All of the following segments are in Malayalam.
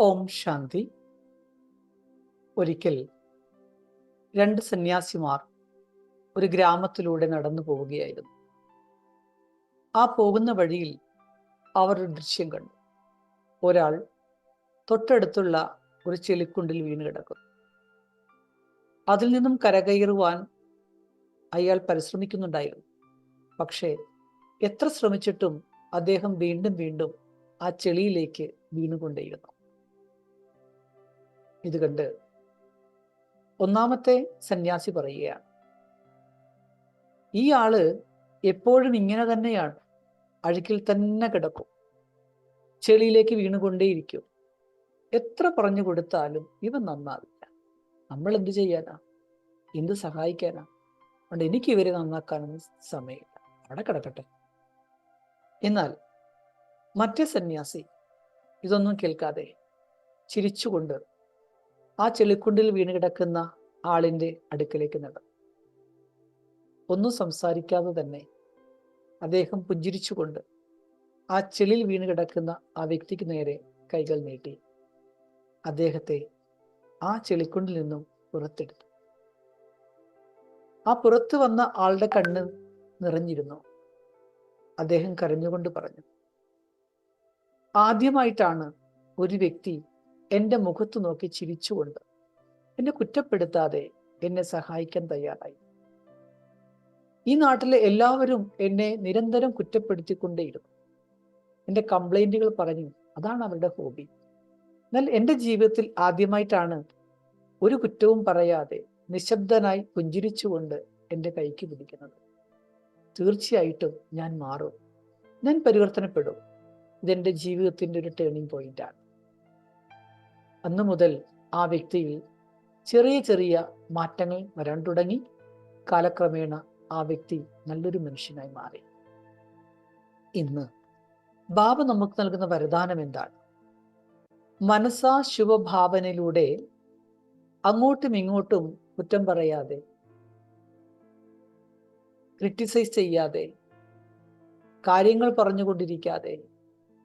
ഓം ശാന്തി. ഒരിക്കൽ രണ്ട് സന്യാസിമാർ ഒരു ഗ്രാമത്തിലൂടെ നടന്നു പോവുകയായിരുന്നു. ആ പോകുന്ന വഴിയിൽ അവർ ഒരു ദൃശ്യം കണ്ടു. ഒരാൾ തൊട്ടടുത്തുള്ള ഒരു ചെളിക്കുണ്ടിൽ വീണ് കിടക്കുന്നു. അതിൽ നിന്നും കരകയറുവാൻ അയാൾ പരിശ്രമിക്കുന്നുണ്ടായിരുന്നു. പക്ഷേ എത്ര ശ്രമിച്ചിട്ടും അദ്ദേഹം വീണ്ടും വീണ്ടും ആ ചെളിയിലേക്ക് വീണുകൊണ്ടേയിരുന്നു. ഇത് കണ്ട് ഒന്നാമത്തെ സന്യാസി പറയുകയാണ്. ഈ ആൾ എപ്പോഴും ഇങ്ങനെ തന്നെയാണ്. അഴുക്കിൽ തന്നെ കിടക്കും. ചെളിയിലേക്ക് വീണുകൊണ്ടേയിരിക്കും. എത്ര പറഞ്ഞു കൊടുത്താലും ഇവൻ നന്നാവില്ല. നമ്മൾ എന്ത് ചെയ്യാനാ? എന്ത് സഹായിക്കാനാ? അതുകൊണ്ട് എനിക്ക് ഇവരെ നന്നാക്കാനൊന്നും സമയമില്ല. അവിടെ കിടക്കട്ടെ. എന്നാൽ മറ്റേ സന്യാസി ഇതൊന്നും കേൾക്കാതെ ചിരിച്ചുകൊണ്ട് ആ ചെളിക്കുണ്ടിൽ വീണ് കിടക്കുന്ന ആളിന്റെ അടുക്കലേക്ക് നടന്നു. ഒന്നും സംസാരിക്കാതെ തന്നെ അദ്ദേഹം പുഞ്ചിരിച്ചുകൊണ്ട് ആ ചെളിൽ വീണ് കിടക്കുന്ന ആ വ്യക്തിക്ക് നേരെ കൈകൾ നീട്ടി. അദ്ദേഹത്തെ ആ ചെളിക്കുണ്ടിൽ നിന്നും പുറത്തെടുത്തു. ആ പുറത്തു വന്ന ആളുടെ കണ്ണ് നിറഞ്ഞിരുന്നു. അദ്ദേഹം കരഞ്ഞുകൊണ്ട് പറഞ്ഞു ആദ്യമായിട്ടാണ് ഒരു വ്യക്തി എന്റെ മുഖത്ത് നോക്കി ചിരിച്ചുകൊണ്ട് എന്നെ കുറ്റപ്പെടുത്താതെ എന്നെ സഹായിക്കാൻ തയ്യാറായി. ഈ നാട്ടിലെ എല്ലാവരും എന്നെ നിരന്തരം കുറ്റപ്പെടുത്തിക്കൊണ്ടേയിരുന്നു. എന്റെ കംപ്ലൈന്റുകൾ പറഞ്ഞു. അതാണ് അവരുടെ ഹോബി എന്നാൽ എന്റെ ജീവിതത്തിൽ ആദ്യമായിട്ടാണ് ഒരു കുറ്റവും പറയാതെ നിശബ്ദനായി പുഞ്ചിരിച്ചുകൊണ്ട് എന്റെ കൈക്ക് പിടിക്കുന്നത്. തീർച്ചയായിട്ടും ഞാൻ മാറും. ഞാൻ പരിവർത്തനപ്പെടും. ഇതെന്റെ ജീവിതത്തിന്റെ ഒരു ടേണിംഗ് പോയിന്റാണ് അന്നു മുതൽ ആ വ്യക്തിയിൽ ചെറിയ ചെറിയ മാറ്റങ്ങൾ വരാൻ തുടങ്ങി. കാലക്രമേണ ആ വ്യക്തി നല്ലൊരു മനുഷ്യനായി മാറി. ഇന്ന് ബാബ നമുക്ക് നൽകുന്ന വരദാനം എന്താണ്? മനസ്സാ ശുഭഭാവനയിലൂടെ അങ്ങോട്ടും ഇങ്ങോട്ടും കുറ്റം പറയാതെ ക്രിറ്റിസൈസ് ചെയ്യാതെ കാര്യങ്ങൾ പറഞ്ഞുകൊണ്ടിരിക്കാതെ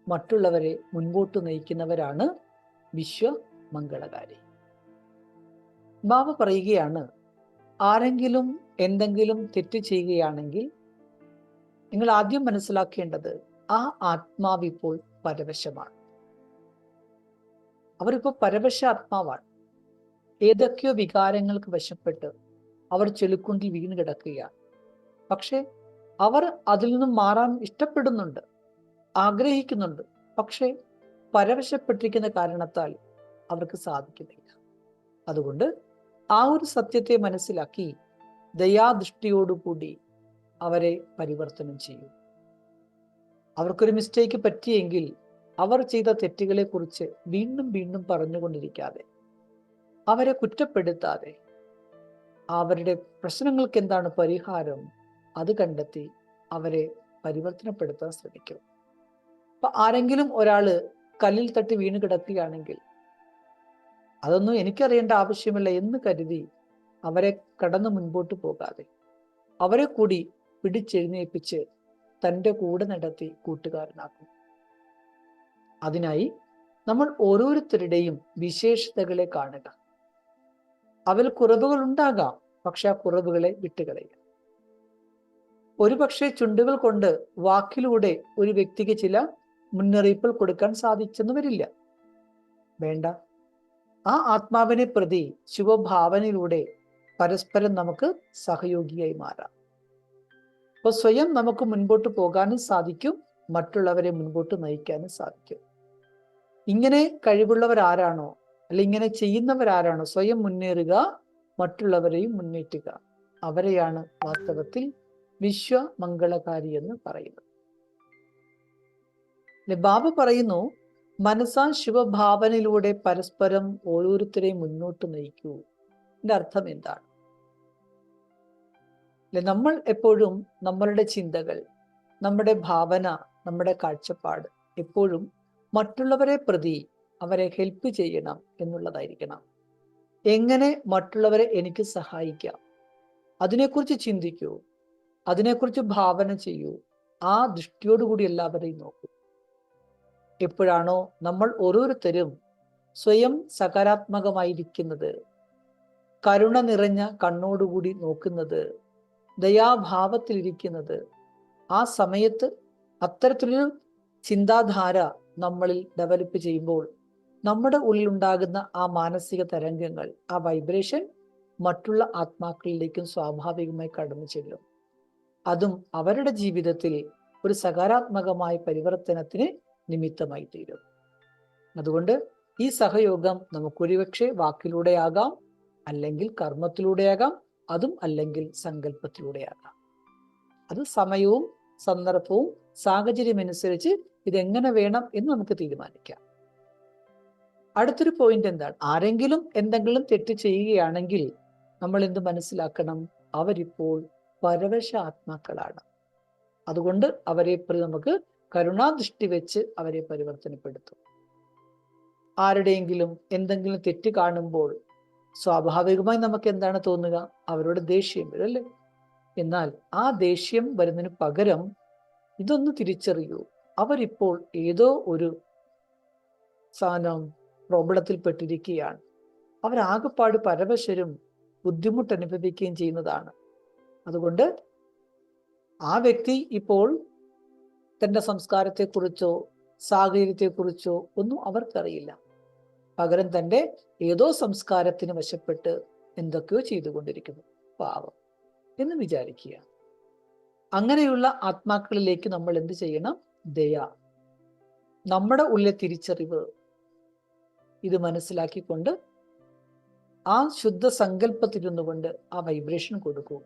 മറ്റുള്ളവരെ മുൻപോട്ട് നയിക്കുന്നവരാണ് വിശ്വമംഗളകാരി. ബാബ പറയുകയാണ് ആരെങ്കിലും എന്തെങ്കിലും തെറ്റ് ചെയ്യുകയാണെങ്കിൽ നിങ്ങൾ ആദ്യം മനസ്സിലാക്കേണ്ടത് ആ ആത്മാവ് ഇപ്പോൾ പരവശമാണ്. അവരിപ്പോൾ പരവശ ആത്മാവാണ്. ഏതൊക്കെയോ വികാരങ്ങൾക്ക് വശപ്പെട്ട് അവർ ചെളിക്കുണ്ടിൽ വീണ് കിടക്കുകയാണ്. പക്ഷേ അവർ അതിൽ നിന്നും മാറാൻ ഇഷ്ടപ്പെടുന്നുണ്ട് ആഗ്രഹിക്കുന്നുണ്ട്. പക്ഷേ പരവശപ്പെട്ടിരിക്കുന്ന കാരണത്താൽ അവർക്ക് സാധിക്കുന്നില്ല. അതുകൊണ്ട് ആ ഒരു സത്യത്തെ മനസ്സിലാക്കി ദയാദൃഷ്ടിയോടുകൂടി അവരെ പരിവർത്തനം ചെയ്യും. അവർക്കൊരു മിസ്റ്റേക്ക് പറ്റിയെങ്കിൽ അവർ ചെയ്ത തെറ്റുകളെ കുറിച്ച് വീണ്ടും വീണ്ടും പറഞ്ഞുകൊണ്ടിരിക്കാതെ അവരെ കുറ്റപ്പെടുത്താതെ അവരുടെ പ്രശ്നങ്ങൾക്ക് എന്താണ് പരിഹാരം അത് കണ്ടെത്തി അവരെ പരിവർത്തനപ്പെടുത്താൻ ശ്രമിക്കും. അപ്പൊ ആരെങ്കിലും ഒരാൾ കല്ലിൽ തട്ടി വീണ് കിടക്കുകയാണെങ്കിൽ അതൊന്നും എനിക്കറിയേണ്ട ആവശ്യമില്ല എന്ന് കരുതി അവരെ കടന്നു മുൻപോട്ട് പോകാതെ അവരെ കൂടി പിടിച്ചെഴുന്നേൽപ്പിച്ച് തന്റെ കൂടെ നടത്തി കൂട്ടുകാരനാക്കും. അതിനായി നമ്മൾ ഓരോരുത്തരുടെയും വിശേഷതകളെ കാണുക. അവൽ കുറവുകൾ ഉണ്ടാകാം പക്ഷെ ആ കുറവുകളെ വിട്ടുകളയുക. ഒരുപക്ഷെ ചുണ്ടുകൾ കൊണ്ട് വാക്കിലൂടെ ഒരു വ്യക്തിക്ക് ചില മുന്നറിയിപ്പുകൾ കൊടുക്കാൻ സാധിച്ചെന്ന് വരില്ല വേണ്ട. ആ ആത്മാവിനെ പ്രതി ശുഭഭാവനയിലൂടെ പരസ്പരം നമുക്ക് സഹയോഗിയായി മാറാം. അപ്പോൾ സ്വയം നമുക്ക് മുൻപോട്ട് പോകാനും സാധിക്കും മറ്റുള്ളവരെ മുൻപോട്ട് നയിക്കാനും സാധിക്കും. ഇങ്ങനെ കഴിവുള്ളവരാരാണോ അല്ലെ ഇങ്ങനെ ചെയ്യുന്നവരാരാണോ സ്വയം മുന്നേറുക മറ്റുള്ളവരെയും മുന്നേറ്റുക അവരെയാണ് വാസ്തവത്തിൽ വിശ്വമംഗളകാരി എന്ന് പറയുന്നത്. ബാബ പറയുന്നു മനസ്സാ ശിവഭാവനയിലൂടെ പരസ്പരം ഓരോരുത്തരെയും മുന്നോട്ട് നയിക്കൂ. എന്റെ അർത്ഥം എന്താണ്? നമ്മൾ എപ്പോഴും നമ്മളുടെ ചിന്തകൾ നമ്മുടെ ഭാവന നമ്മുടെ കാഴ്ചപ്പാട് എപ്പോഴും മറ്റുള്ളവരെ പ്രതി അവരെ ഹെൽപ്പ് ചെയ്യണം എന്നുള്ളതായിരിക്കണം. എങ്ങനെ മറ്റുള്ളവരെ എനിക്ക് സഹായിക്കാം? അതിനെക്കുറിച്ച് ചിന്തിക്കൂ അതിനെക്കുറിച്ച് ഭാവന ചെയ്യൂ ആ ദൃഷ്ടിയോടുകൂടി എല്ലാവരെയും നോക്കൂ. എപ്പോഴാണോ നമ്മൾ ഓരോരുത്തരും സ്വയം സകാരാത്മകമായിരിക്കുന്നത്. കരുണ നിറഞ്ഞ കണ്ണോടുകൂടി നോക്കുന്നത് ദയാഭാവത്തിലിരിക്കുന്നത്. ആ സമയത്ത് അത്തരത്തിലൊരു ചിന്താധാര നമ്മളിൽ ഡെവലപ്പ് ചെയ്യുമ്പോൾ നമ്മുടെ ഉള്ളിലുണ്ടാകുന്ന ആ മാനസിക തരംഗങ്ങൾ ആ വൈബ്രേഷൻ മറ്റുള്ള ആത്മാക്കളിലേക്കും സ്വാഭാവികമായി കടന്നു ചെല്ലും. അതും അവരുടെ ജീവിതത്തിൽ ഒരു സകാരാത്മകമായ പരിവർത്തനത്തിന് നിമിത്തമായി തീരും അതുകൊണ്ട് ഈ സഹയോഗം നമുക്കൊരുപക്ഷെ വാക്കിലൂടെയാകാം അല്ലെങ്കിൽ കർമ്മത്തിലൂടെയാകാം അതും അല്ലെങ്കിൽ സങ്കല്പത്തിലൂടെയാകാം അത് സമയവും സന്ദർഭവും സാഹചര്യം അനുസരിച്ച് ഇതെങ്ങനെ വേണം എന്ന് നമുക്ക് തീരുമാനിക്കാം. അടുത്തൊരു പോയിന്റ് എന്താണ്? ആരെങ്കിലും എന്തെങ്കിലും തെറ്റ് ചെയ്യുകയാണെങ്കിൽ നമ്മൾ എന്ത് മനസ്സിലാക്കണം? അവരിപ്പോൾ പരവശ ആത്മാക്കളാണ് അതുകൊണ്ട് അവരെ നമുക്ക് കരുണാദൃഷ്ടി വെച്ച് അവരെ പരിവർത്തനപ്പെടുത്തും. ആരുടെയെങ്കിലും എന്തെങ്കിലും തെറ്റ് കാണുമ്പോൾ സ്വാഭാവികമായി നമുക്ക് എന്താണ് തോന്നുക? അവരോട് ദേഷ്യം വരും എന്നാൽ ആ ദേഷ്യം വരുന്നതിന് പകരം ഇതൊന്ന് തിരിച്ചറിയൂ. അവരിപ്പോൾ ഏതോ ഒരു സാധനം പ്രോബ്ലത്തിൽ പെട്ടിരിക്കുകയാണ് അവരാകെപ്പാട് പരവശരും ബുദ്ധിമുട്ട് അനുഭവിക്കുകയും ചെയ്യുന്നതാണ്. അതുകൊണ്ട് ആ വ്യക്തി ഇപ്പോൾ തന്റെ സംസ്കാരത്തെക്കുറിച്ചോ സാഹചര്യത്തെക്കുറിച്ചോ ഒന്നും അവർക്കറിയില്ല. പകരം തന്റെ ഏതോ സംസ്കാരത്തിന് വശപ്പെട്ട് എന്തൊക്കെയോ ചെയ്തുകൊണ്ടിരിക്കുന്നു. പാവം. എന്ന് വിചാരിക്കുക. അങ്ങനെയുള്ള ആത്മാക്കളിലേക്ക് നമ്മൾ എന്ത് ചെയ്യണം? ദയ. നമ്മുടെ ഉള്ളിലെ തിരിച്ചറിവ് ഇത് മനസ്സിലാക്കിക്കൊണ്ട് ആ ശുദ്ധ സങ്കല്പത്തിരുന്നുകൊണ്ട് ആ വൈബ്രേഷൻ കൊടുക്കൂ.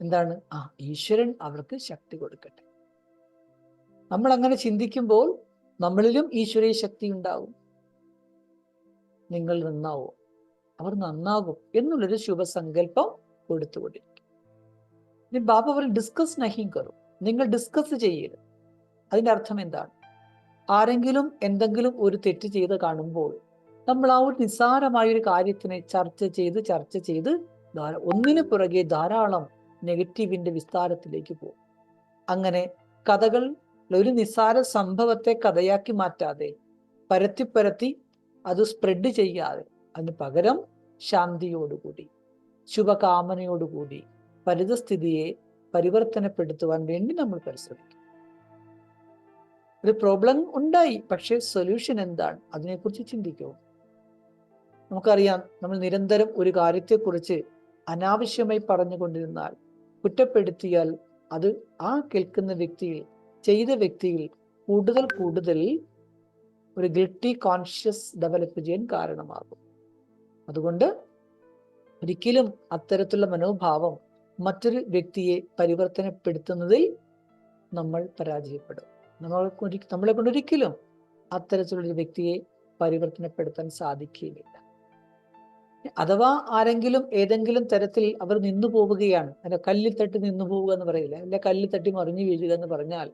എന്താണ്? ആ ഈശ്വരൻ അവർക്ക് ശക്തി കൊടുക്കട്ടെ. നമ്മൾ അങ്ങനെ ചിന്തിക്കുമ്പോൾ നമ്മളിലും ഈശ്വരീയ ശക്തി ഉണ്ടാവും നിങ്ങൾ നന്നാവോ? അവർ നന്നാകും എന്നുള്ളൊരു ശുഭസങ്കല്പം കൊടുത്തുകൊണ്ടിരിക്കും. ഇനി ബാബ അവർ ഡിസ്കസ് നഹിം കറും. നിങ്ങൾ ഡിസ്കസ് ചെയ്യരുത്. അതിന്റെ അർത്ഥം എന്താണ്? ആരെങ്കിലും എന്തെങ്കിലും ഒരു തെറ്റ് ചെയ്ത് കാണുമ്പോൾ നമ്മൾ ആ ഒരു നിസ്സാരമായ ഒരു കാര്യത്തിനെ ചർച്ച ചെയ്ത് ചർച്ച ചെയ്ത് ഒന്നിനു പുറകെ ധാരാളം നെഗറ്റീവിന്റെ വിസ്താരത്തിലേക്ക് പോകും. അങ്ങനെ കഥകൾ ഒരു നിസ്സാര സംഭവത്തെ കഥയാക്കി മാറ്റാതെ പരത്തി പരത്തി അത് സ്പ്രെഡ് ചെയ്യാതെ അതിന് പകരം ശാന്തിയോടുകൂടി ശുഭകാമനയോടുകൂടി പരിതസ്ഥിതിയെ പരിവർത്തനപ്പെടുത്തുവാൻ വേണ്ടി നമ്മൾ പരിശ്രമിക്കും. ഒരു പ്രോബ്ലം ഉണ്ടായി പക്ഷേ സൊല്യൂഷൻ എന്താണ്? അതിനെക്കുറിച്ച് ചിന്തിക്കൂ. നമുക്കറിയാം നമ്മൾ നിരന്തരം ഒരു കാര്യത്തെക്കുറിച്ച് അനാവശ്യമായി പറഞ്ഞുകൊണ്ടിരുന്നാൽ കുറ്റപ്പെടുത്തിയാൽ അത് ആ കേൾക്കുന്ന വ്യക്തിയിൽ ചെയ്ത വ്യക്തിയിൽ കൂടുതൽ കൂടുതൽ ഒരു ഗിൽട്ടി കോൺഷ്യസ് ഡെവലപ്പ് ചെയ്യാൻ കാരണമാകും. അതുകൊണ്ട് ഒരിക്കലും അത്തരത്തിലുള്ള മനോഭാവം മറ്റൊരു വ്യക്തിയെ പരിവർത്തനപ്പെടുത്തുന്നതിൽ നമ്മൾ പരാജയപ്പെടും. നമ്മൾ നമ്മളെ കൊണ്ട് ഒരിക്കലും അത്തരത്തിലുള്ള വ്യക്തിയെ പരിവർത്തനപ്പെടുത്താൻ സാധിക്കുകയില്ല. അഥവാ ആരെങ്കിലും ഏതെങ്കിലും തരത്തിൽ അവർ നിന്നു പോവുകയാണ് അല്ല കല്ലിൽ തട്ടി നിന്നു പോവുക എന്ന് പറയില്ല അല്ലെ കല്ലിൽ തട്ടി മറിഞ്ഞു വീഴുക എന്ന് പറഞ്ഞാൽ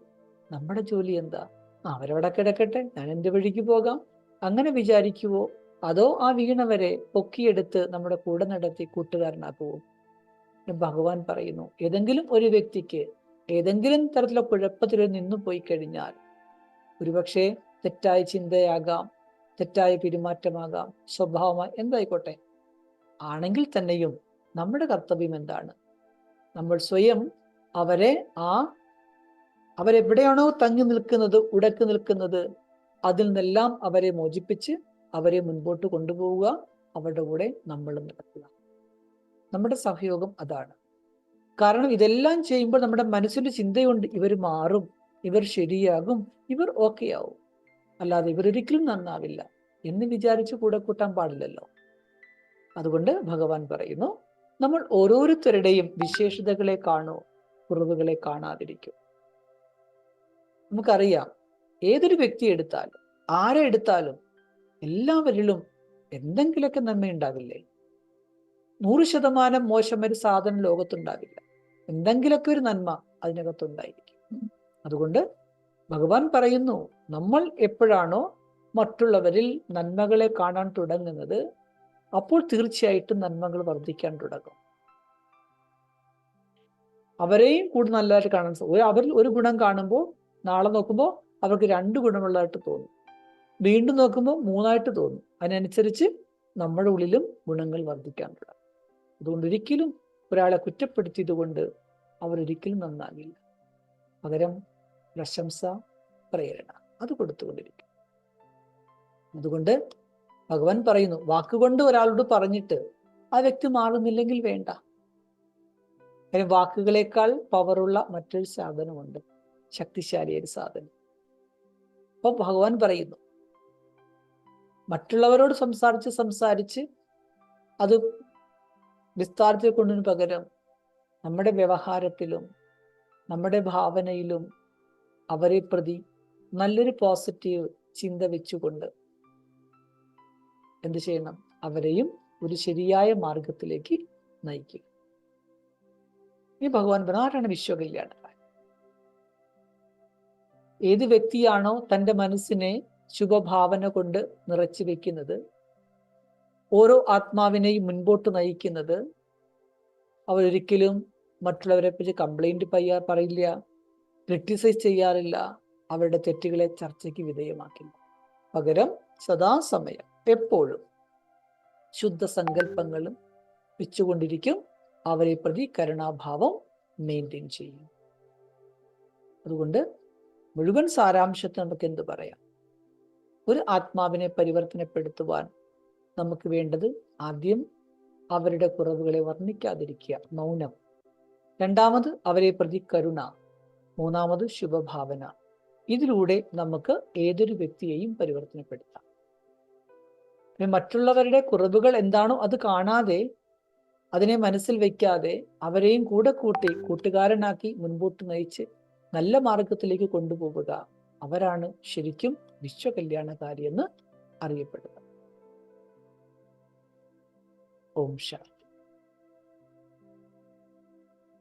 നമ്മുടെ ജോലി എന്താ? അവരവിടെ കിടക്കട്ടെ ഞാൻ എന്റെ വഴിക്ക് പോകാം. അങ്ങനെ വിചാരിക്കുവോ? അതോ ആ വീണവരെ പൊക്കിയെടുത്ത് നമ്മുടെ കൂടെ നടത്തി കൂട്ടുകാരനാക്കുവോ? ഭഗവാൻ പറയുന്നു ഏതെങ്കിലും ഒരു വ്യക്തിക്ക് ഏതെങ്കിലും തരത്തിലുള്ള കുഴപ്പത്തിൽ നിന്നു പോയി കഴിഞ്ഞാൽ ഒരുപക്ഷെ തെറ്റായ ചിന്തയാകാം തെറ്റായ പെരുമാറ്റമാകാം സ്വഭാവമായി എന്തായിക്കോട്ടെ? ആണെങ്കിൽ തന്നെയും നമ്മുടെ കർത്തവ്യം എന്താണ്? നമ്മൾ സ്വയം അവരെ ആ അവരെവിടെയാണോ തങ്ങി നിൽക്കുന്നത് ഉടക്കി നിൽക്കുന്നത് അതിൽ നിന്നെല്ലാം അവരെ മോചിപ്പിച്ച് അവരെ മുൻപോട്ട് കൊണ്ടുപോവുക അവരുടെ കൂടെ നമ്മൾ നടക്കുക. നമ്മുടെ സഹയോഗം അതാണ്. കാരണം ഇതെല്ലാം ചെയ്യുമ്പോൾ നമ്മുടെ മനസ്സിന്റെ ചിന്തയുണ്ട് ഇവർ മാറും ഇവർ ശരിയാകും ഇവർ ഓക്കെ ആവും അല്ലാതെ ഇവരൊരിക്കലും നന്നാവില്ല എന്ന് വിചാരിച്ച് കൂടെ കൂട്ടാൻ പാടില്ലല്ലോ. അതുകൊണ്ട് ഭഗവാൻ പറയുന്നു നമ്മൾ ഓരോരുത്തരുടെയും വിശേഷതകളെ കാണോ കുറവുകളെ കാണാതിരിക്കും. നമുക്കറിയാം. ഏതൊരു വ്യക്തി എടുത്താലും ആരെ എടുത്താലും എല്ലാവരിലും എന്തെങ്കിലുമൊക്കെ നന്മയുണ്ടാവില്ലേ നൂറ് ശതമാനം മോശം ഒരു സാധനം ലോകത്തുണ്ടാവില്ല. എന്തെങ്കിലുമൊക്കെ ഒരു നന്മ അതിനകത്തുണ്ടായിരിക്കും. അതുകൊണ്ട് ഭഗവാൻ പറയുന്നു നമ്മൾ എപ്പോഴാണോ മറ്റുള്ളവരിൽ നന്മകളെ കാണാൻ തുടങ്ങുന്നത് അപ്പോൾ തീർച്ചയായിട്ടും നന്മകൾ വർദ്ധിക്കാൻ തുടങ്ങും. അവരെയും കൂടുതൽ നല്ലതായിട്ട് കാണാൻ അവരിൽ ഒരു ഗുണം കാണുമ്പോൾ നാളെ നോക്കുമ്പോൾ അവർക്ക് രണ്ട് ഗുണമുള്ളതായിട്ട് തോന്നും. വീണ്ടും നോക്കുമ്പോൾ മൂന്നായിട്ട് തോന്നും. അതിനനുസരിച്ച് നമ്മുടെ ഉള്ളിലും ഗുണങ്ങൾ വർദ്ധിക്കാൻ തുടങ്ങും അതുകൊണ്ട് ഒരിക്കലും ഒരാളെ കുറ്റപ്പെടുത്തിയത് കൊണ്ട് അവരൊരിക്കലും നന്നാകില്ല. പകരം പ്രശംസ പ്രേരണ അത് കൊടുത്തുകൊണ്ടിരിക്കും. അതുകൊണ്ട് ഭഗവാൻ പറയുന്നു വാക്കുകൊണ്ട് ഒരാളോട് പറഞ്ഞിട്ട് ആ വ്യക്തി മാറുന്നില്ലെങ്കിൽ വേണ്ട. കാര്യം വാക്കുകളേക്കാൾ പവറുള്ള മറ്റൊരു സാധനമുണ്ട്. ശക്തിശാലിയ ഒരു സാധനം. അപ്പൊ ഭഗവാൻ പറയുന്നു മറ്റുള്ളവരോട് സംസാരിച്ച് സംസാരിച്ച് അത് വിസ്താരത്തിൽ കൊണ്ടതിന് പകരം നമ്മുടെ വ്യവഹാരത്തിലും നമ്മുടെ ഭാവനയിലും അവരെ പ്രതി നല്ലൊരു പോസിറ്റീവ് ചിന്ത വെച്ചുകൊണ്ട് എന്ത് ചെയ്യണം? അവരെയും ഒരു ശരിയായ മാർഗത്തിലേക്ക് നയിക്കുക. ഈ ഭഗവാൻ പറഞ്ഞ ആരാണ് വിശ്വകല്യാണ? ഏത് വ്യക്തിയാണോ തന്റെ മനസ്സിനെ ശുഭഭാവന കൊണ്ട് നിറച്ചു വെക്കുന്നത്? ഓരോ ആത്മാവിനെയും മുൻപോട്ട് നയിക്കുന്നത്? അവരൊരിക്കലും മറ്റുള്ളവരെ പറ്റി കംപ്ലൈന്റ് പയ്യാ പറയില്ല ക്രിട്ടിസൈസ് ചെയ്യാറില്ല അവരുടെ തെറ്റുകളെ ചർച്ചയ്ക്ക് വിധേയമാക്കില്ല. പകരം സദാസമയം എപ്പോഴും ശുദ്ധ സങ്കല്പങ്ങളും വെച്ചുകൊണ്ടിരിക്കും അവരെ പ്രതി കരുണാഭാവം മെയിന്റെയിൻ ചെയ്യും. അതുകൊണ്ട് മുഴുവൻ സാരാംശത്തെ നമുക്ക് എന്ത് പറയാം? ഒരു ആത്മാവിനെ പരിവർത്തനപ്പെടുത്തുവാൻ നമുക്ക് വേണ്ടത് ആദ്യം അവരുടെ കുറവുകളെ വർണിക്കാതിരിക്കുക മൗനം. രണ്ടാമത് അവരെ പ്രതി കരുണ. മൂന്നാമത് ശുഭഭാവന. ഇതിലൂടെ നമുക്ക് ഏതൊരു വ്യക്തിയെയും പരിവർത്തനപ്പെടുത്താം. മറ്റുള്ളവരുടെ കുറവുകൾ എന്താണോ അത് കാണാതെ അതിനെ മനസ്സിൽ വയ്ക്കാതെ അവരെയും കൂടെ കൂട്ടി കൂട്ടുകാരനാക്കി മുൻപോട്ട് നയിച്ച് നല്ല മാർഗത്തിലേക്ക് കൊണ്ടുപോവുക. അവരാണ് ശരിക്കും വിശ്വകല്യാണകാരി എന്ന് അറിയപ്പെടുന്നത് ഓം ശാന്തി